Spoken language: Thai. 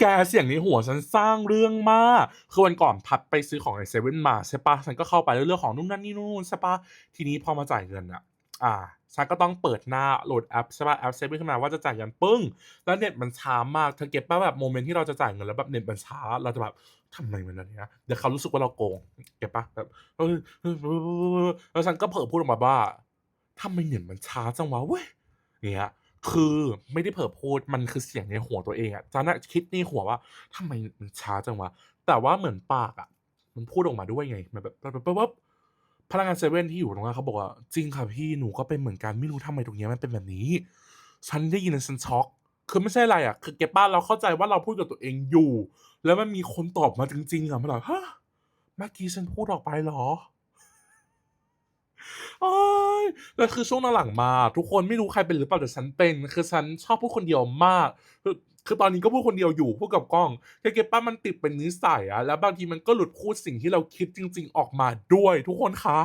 แกเสียงในหัวฉันสร้างเรื่องมาก คือวันก่อนพัดไปซื้อของในเซเว่นมาใช่ปะฉันก็เข้าไปเรื่องของนู่นนั่นนี่นู่นใช่ปะทีนี้พอมาจ่ายเงินอะอ่าฉันก็ต้องเปิดหน้าโหลดแอปใช่ปะแอปเซเว่นขึ้นมาว่าจะจ่ายเงินปึ้ง แล้วเน็ตมันช้ามากเธอเก็ตป่ะแบบโมเมนต์ที่เราจะจ่ายเงินแล้วแบบเน็ตมันช้าเราจะแบบทำไมมันแบบเนี้ยเดี๋ยวเขารู้สึกว่าเราโกงเก็ตป่ะแบบแล้วฉันก็เผลอพูดออกมาว่าทำไมเน็ตมันช้าจังวะเว้ยเงี้ย คือไม่ได้เผลอพูดมันคือเสียงในหัวตัวเองอะฉันน่ะคิดในหัวว่าทำไมมันช้าจังวะแต่ว่าเหมือนปากอะมันพูดออกมาด้วยไงมันแบบแบบแบบพนักงานเซเว่นที่อยู่ตรงนั้นเขาบอกว่าจริงค่ะพี่หนูก็เป็นเหมือนกันไม่รู้ทำไมตรงนี้มันเป็นแบบนี้ ฉันได้ยินแล้วฉันช็อกคือไม่ใช่อะไรอะคือเก็บบ้านเราเข้าใจว่าเราพูดกับตัวเองอยู่ แล้วมันมีคนตอบมาจริงๆอะมันแบบฮะเมื่อกี้ฉันพูดออกไปเหรอ แล้วคือช่วงหลังมา ทุกคนไม่รู้ใครเป็นหรือเปล่าแต่ฉันเป็น คือฉันชอบพูดคนเดียวมากคือคือตอนนี้ก็พูดคนเดียวอยู่พูดกับกล้องแค่เก็บป้ามันติดเป็นนิสัยอะแล้วบางทีมันก็หลุดพูดสิ่งที่เราคิดจริง ๆ ออกมาด้วย ทุกคนคะ